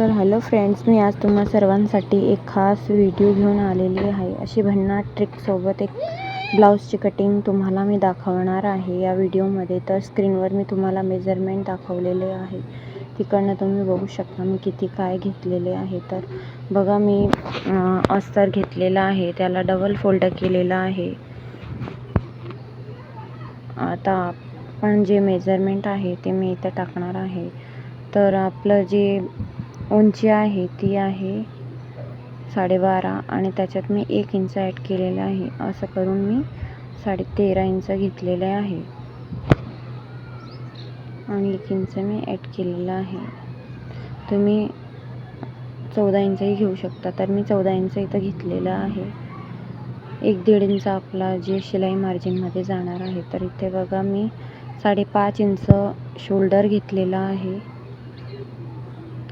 तर hello friends मी आज तुम्हा सर्वांसाठी एक खास व्हिडिओ घेऊन आलेली आहे. अशी भन्नाट ट्रिकसोबत एक ब्लाऊजची कटिंग तुम्हाला मी दाखवणार आहे. या व्हिडिओमध्ये तर स्क्रीनवर मी तुम्हाला मेजरमेंट दाखवलेले आहे. तिकडनं तुम्ही बघू शकता मी किती काय घेतलेले आहे. तर बघा मी अस्तर घेतलेला आहे. त्याला डबल फोल्ड केलेलं आहे. आता आपण जे मेजरमेंट आहे ते मी इथं टाकणार आहे. तर आपलं जे उंची आहे ती आहे साडेबारा आणि त्याच्यात मी एक इंच ॲड केलेलं आहे. असं करून मी साडे तेरा इंच घेतलेले आहे. आणि एक इंच मी ॲड केलेलं आहे. तुम्ही चौदा इंचही घेऊ शकता. तर मी चौदा इंच इथं घेतलेलं आहे. एक दीड इंच आपला जे शिलाई मार्जिनमध्ये जाणार आहे. तर इथे बघा मी साडेपाच इंच शोल्डर घेतलेला आहे.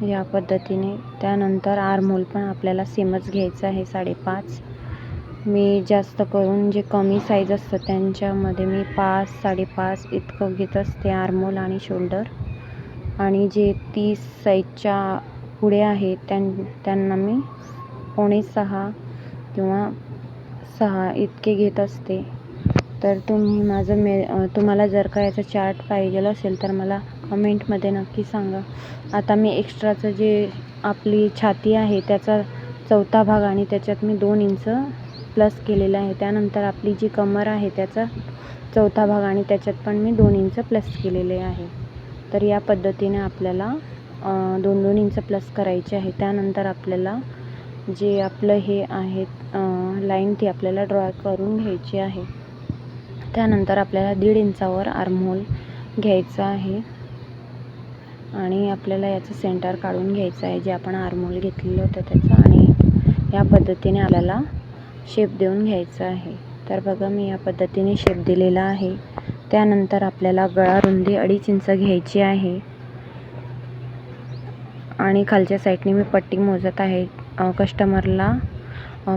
या पद्धतीने. त्यानंतर आर्महोल पण आपल्याला सेमच घ्यायचं आहे साडेपाच. मी जास्त करून जे कमी साईज असतं त्यांच्यामध्ये मी पाच साडेपाच इतकं घेत असते आर्मोल आणि शोल्डर आणि जे तीस साईजच्या पुढे आहे त्यां त्यांना मी पावणे सहा किंवा सहा इतके घेत असते. तर तुम्ही माझं मे तुम्हाला जर का याचा चार्ट पाहिजे असेल तर मला कमेंटमध्ये नक्की सांगा. आता मी एक्स्ट्राचं जे आपली छाती आहे त्याचा चौथा भाग आणि त्याच्यात मी दोन इंच प्लस केलेला आहे. त्यानंतर आपली जी कमर आहे त्याचा चौथा भाग आणि त्याच्यात पण मी दोन इंच प्लस केलेले आहे. तर या पद्धतीने आपल्याला दोन दोन इंच प्लस करायचे आहे. त्यानंतर आपल्याला जे आपलं हे आहे लाईन ती आपल्याला ड्रॉ करून घ्यायची आहे. त्यानंतर आपल्याला दीड इंचावर आर्महोल घ्यायचं आहे. आणि आपल्याला याचं सेंटर काढून घ्यायचं आहे. जे आपण आरमोल घेतलेलं होतं त्याचं आणि या पद्धतीने आपल्याला शेप देऊन घ्यायचं आहे. तर बघा मी या पद्धतीने शेप दिलेला आहे. त्यानंतर आपल्याला गळा रुंदी अडीच इंच घ्यायची आहे. आणि खालच्या साईडने मी पट्टी मोजत आहे. कस्टमरला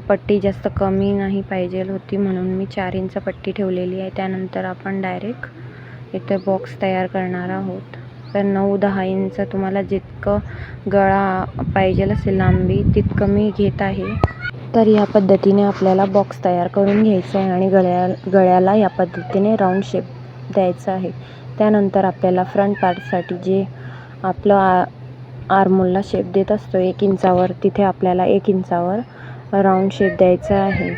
पट्टी जास्त कमी नाही पाहिजे होती म्हणून मी चार इंच पट्टी ठेवलेली आहे. त्यानंतर आपण डायरेक्ट इथे बॉक्स तयार करणार आहोत. तर नऊ दहा इंच तुम्हाला जितकं गळा पाहिजे असेल लांबी तितकं मी घेत आहे. तर या पद्धतीने आपल्याला बॉक्स तयार करून घ्यायचा आहे आणि गळ्या गळ्याला या पद्धतीने राऊंड शेप द्यायचा आहे. त्यानंतर आपल्याला फ्रंट पार्टसाठी जे आपलं आ आरमोलला शेप देत असतो एक इंचावर तिथे आपल्याला एक इंचावर राऊंड शेप द्यायचा आहे.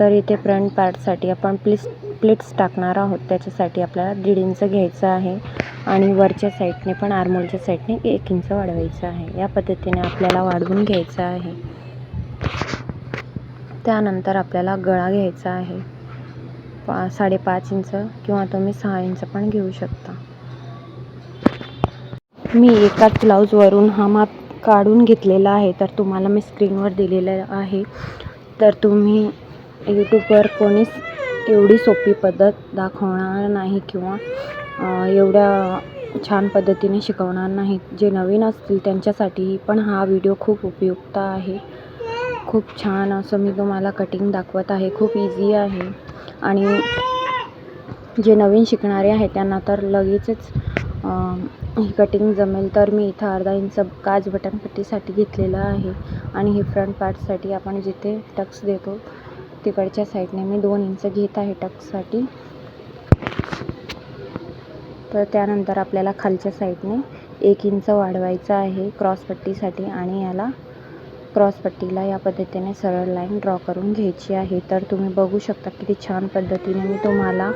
तर इथे फ्रंट पार्टसाठी आपण प्लीस प्लेट्स टाकणार आहोत. त्याच्यासाठी आपल्याला दीड इंच घ्यायचं आहे. आणि वरच्या साईडने पण आरमोलच्या साईडने एक इंच वाढवायचं आहे. या पद्धतीने आपल्याला वाढवून घ्यायचं आहे. त्यानंतर आपल्याला गळा घ्यायचा आहे. पा साडेपाच इंच किंवा तुम्ही सहा इंच पण घेऊ शकता. मी एकाच ब्लाऊजवरून हा माप काढून घेतलेला आहे. तर तुम्हाला मी स्क्रीनवर दिलेलं आहे. तर तुम्ही यूट्यूबवर कोणीच एवढी सोपी पद्धत दाखवणार नाही किंवा एवढ्या छान पद्धतीने शिकवणार नाहीत जे नवीन असतील त्यांच्यासाठी पण हा व्हिडिओ खूप उपयुक्त आहे. खूप छान असं मी तुम्हाला कटिंग दाखवत आहे. खूप इझी आहे. आणि जे नवीन शिकणारे आहेत त्यांना तर लगेचच ही कटिंग जमेल. तर मी इथं अर्धा इंच काज बटनपट्टीसाठी घेतलेलं आहे. आणि हे फ्रंट पार्टसाठी आपण जिथे टक्स देतो तिकडच्या साईडने मी दोन इंच घेत आहे टक्ससाठी तर त्यानंतर आपल्याला खालच्या साईडने एक इंच वाढवायचं आहे क्रॉसपट्टीसाठी आणि याला क्रॉसपट्टीला या पद्धतीने सरळ लाईन ड्रॉ करून घ्यायची आहे. तर तुम्ही बघू शकता किती छान पद्धतीने मी तुम्हाला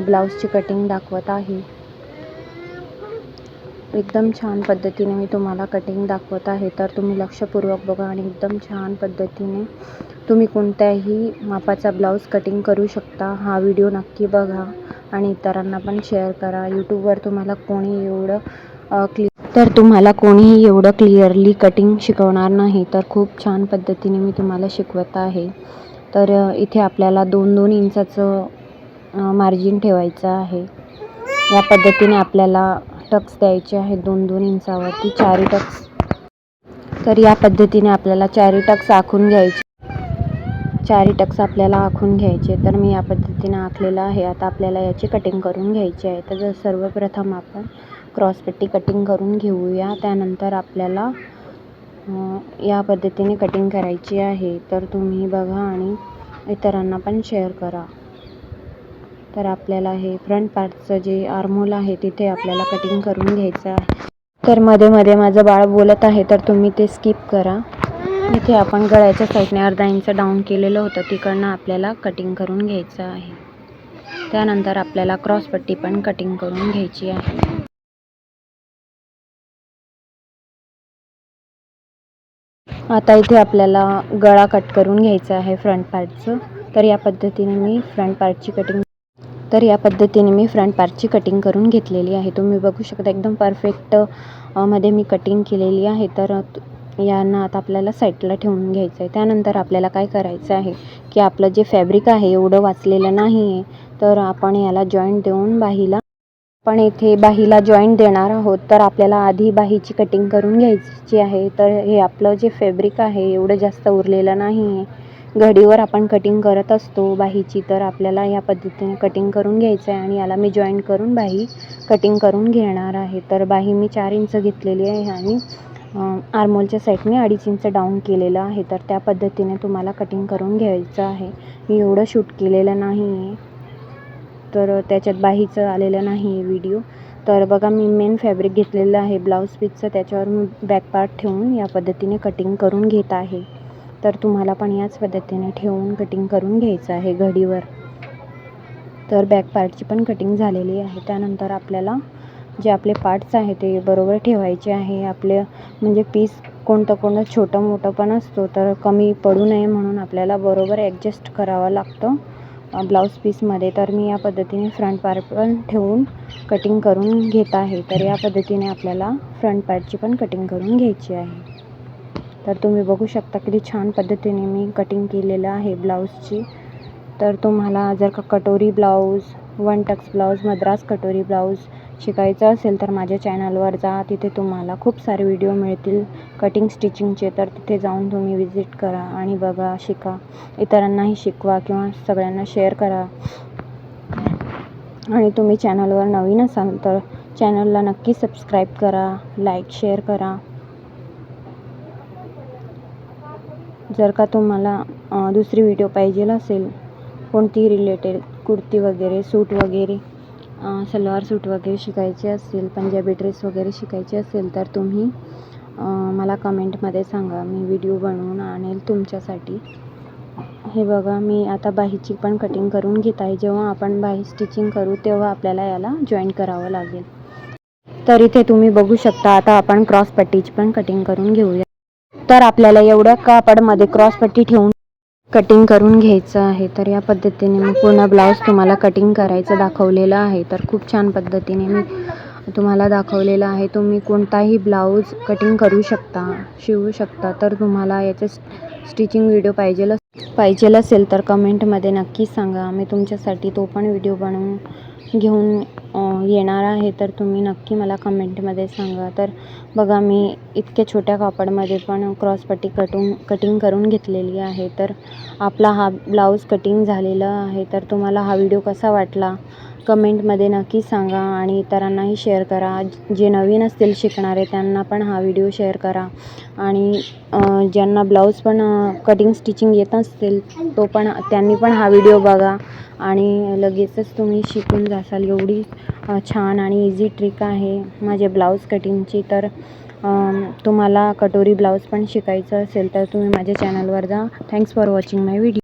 ब्लाऊजची कटिंग दाखवत आहे. एकदम छान पद्धतीने मी तुम्हाला कटिंग दाखवत आहे. तर तुम्ही लक्षपूर्वक बघा आणि एकदम छान पद्धतीने तुम्ही कोणत्याही मापाचा ब्लाऊज कटिंग करू शकता. हा व्हिडिओ नक्की बघा आणि इतरांना पण शेअर करा. यूट्यूबवर तुम्हाला कोणी एवढं क्लि तर तुम्हाला कोणीही एवढं क्लिअरली कटिंग शिकवणार नाही तर खूप छान पद्धतीने मी तुम्हाला शिकवत आहे. तर इथे आपल्याला दोन दोन इंचाचं मार्जिन ठेवायचं आहे. या पद्धतीने आपल्याला टक्स द्यायचे आहेत दोन दोन इंचावरती चारी टक्स. तर या पद्धतीने आपल्याला चारी टक्स आखून घ्यायचे चारी टक्स आपल्याला आखून घ्यायचे तर मी या पद्धतीने आखलेलं आहे. आता आपल्याला याची कटिंग करून घ्यायची आहे. तर सर्वप्रथम आपण क्रॉसपट्टी कटिंग करून घेऊया. त्यानंतर आपल्याला या पद्धतीने कटिंग करायची आहे. तर तुम्ही बघा आणि इतरांना पण शेअर करा. तर आपल्याला हे फ्रंट पार्टचं जे आर्मोल आहे तिथे आपल्याला कटिंग करून घ्यायचं आहे. तर मध्ये मध्ये माझं बाळ बोलत आहे तर तुम्ही ते स्किप करा. इथे आपण गळ्याच्या साईडने अर्धा इंच डाऊन केलेलं होतं. तिकडनं आपल्याला कटिंग करून घ्यायचं आहे. त्यानंतर आपल्याला क्रॉसपट्टी पण कटिंग करून घ्यायची आहे. आता इथे आपल्याला गळा कट करून घ्यायचा आहे फ्रंट पार्टचं तर या पद्धतीने मी फ्रंट पार्टची कटिंग तर या पद्धतीने मी फ्रंट पार्टची कटिंग करून घेतलेली आहे. तुम्ही बघू शकता एकदम परफेक्टमध्ये मी कटिंग केलेली आहे. तर या नात आपल्याला साईडला ठेवून घ्यायचं आहे त्यानंतर आपल्याला काय करायचं आहे? की आपलं जे फॅब्रिक आहे एवढं वाचलेलं नाही आहे तर आपण याला जॉईंट देऊन बाहीला आपण इथे बाहीला जॉईंट देणार आहोत. तर आपल्याला आधी बाहीची कटिंग करून घ्यायची आहे. तर हे आपलं जे फॅब्रिक आहे एवढं जास्त उरलेलं नाही आहे घडीवर आपण कटिंग करत असतो. बाहीची तर आपल्याला या पद्धतीने कटिंग करून घ्यायचं आहे आणि याला मी जॉईंट करून बाही कटिंग करून घेणार आहे. तर बाही मी चार इंच घेतलेली आहे आणि आरमोलच्या साईडने अडीच इंच डाऊन केलेलं आहे तर त्या पद्धतीने तुम्हाला कटिंग करून घ्यायचं आहे. मी एवढं शूट केलेलं नाही आहे तर त्याच्यात बाहीचं आलेलं नाही आहे व्हिडिओ तर बघा मी मेन फॅब्रिक घेतलेलं आहे ब्लाऊज पीसचं त्याच्यावर मी बॅक पार्ट ठेवून या पद्धतीने कटिंग करून घेत आहे. तर तुम्हाला पण याच पद्धतीने ठेवून कटिंग करून घ्यायचं आहे घडीवर. तर बॅक पार्टची पण कटिंग झालेली आहे. त्यानंतर आपल्याला जे आपले पार्ट्स आहे ते बरोबर ठेवायचे आहे. आपलं म्हणजे पीस कोणतं कोणतं छोटं मोठं पण असतो तर कमी पडू नये म्हणून आपल्याला बरोबर ॲडजस्ट करावं लागतं. ब्लाऊज पीसमध्ये तर मी या पद्धतीने फ्रंट पार्ट पण ठेवून कटिंग करून घेत आहे. तर या पद्धतीने आपल्याला फ्रंट पार्टची पण कटिंग करून घ्यायची आहे. तर तुम्ही बघू शकता किती छान पद्धतीने मी कटिंग केलेलं आहे ब्लाऊजची. तर तुम्हाला जर का कटोरी blouse one tucks blouse Madras कटोरी ब्लाऊज शिकायचं असेल तर माझ्या चॅनलवर जा. तिथे तुम्हाला खूप सारे व्हिडिओ मिळतील. कटिंग स्टिचिंगचे तर तिथे जाऊन तुम्ही विजिट करा आणि बघा शिका. इतरांनाही शिकवा किंवा सगळ्यांना शेअर करा. आणि तुम्ही चॅनलवर नवीन असाल तर चॅनलला नक्की सबस्क्राईब करा लाईक शेअर करा. जर का तुम्हाला दुसरी व्हिडिओ पाहिजे असेल कोणतीही रिलेटेड कुर्ती वगैरे सूट वगैरे सलवार सूट वगैरे शिकायचे असेल पंजाबी ड्रेस वगैरे शिकायचे असेल तर तुम्ही मला कमेंटमध्ये सांगा. मी व्हिडिओ बनवून आणेल तुमच्यासाठी. हे बघा मी आता बाहीची पण कटिंग करून घेत आहे. जेव्हा आपण बाही स्टिचिंग करू तेव्हा आपल्याला याला जॉईन करावं लागेल. तर इथे तुम्ही बघू शकता आता आपण क्रॉस पट्टीची पण कटिंग करून घेऊया. तर आपल्याला एवढ्या कापडमध्ये क्रॉस पट्टी ठेवून कटिंग करून घ्यायचं आहे तर या पद्धतीने मी पूर्ण ब्लाऊज तुम्हाला कटिंग करायचं दाखवलेलं आहे. तर खूप छान पद्धतीने मी तुम्हाला दाखवलेलं आहे. तुम्ही कोणताही ब्लाऊज कटिंग करू शकता शिवू शकता तर तुम्हाला याचे स्टिचिंग व्हिडिओ पाहिजेल पाहिजेल असेल तर कमेंटमध्ये नक्की सांगा. मी तुमच्यासाठी तो पण व्हिडिओ बनवून घेऊन येणार आहे तर तुम्ही नक्की मला कमेंटमध्ये सांगा. तर बघा मी इतक्या छोट्या कापडमध्ये पण क्रॉसपट्टी कटून कटिंग करून घेतलेली आहे. तर आपला हा ब्लाऊज कटिंग झालेला आहे. तर तुम्हाला हा व्हिडिओ कसा वाटला? कमेंटमध्ये नक्की सांगा आणि इतरांनाही शेअर करा. जे नवीन असतील शिकणारे त्यांना पण हा व्हिडिओ शेअर करा. आणि ज्यांना ब्लाऊज पण कटिंग स्टिचिंग येत असतील तो पण त्यांनी पण हा व्हिडिओ बघा. आणि लगेचच तुम्ही शिकून जासाल. एवढी छान आणि इझी ट्रिक आहे माझे ब्लाऊज कटिंगची तर तुम्हाला कटोरी ब्लाऊज पण शिकायचं असेल तर तुम्ही माझ्या चॅनलवर जा. Thanks for watching my video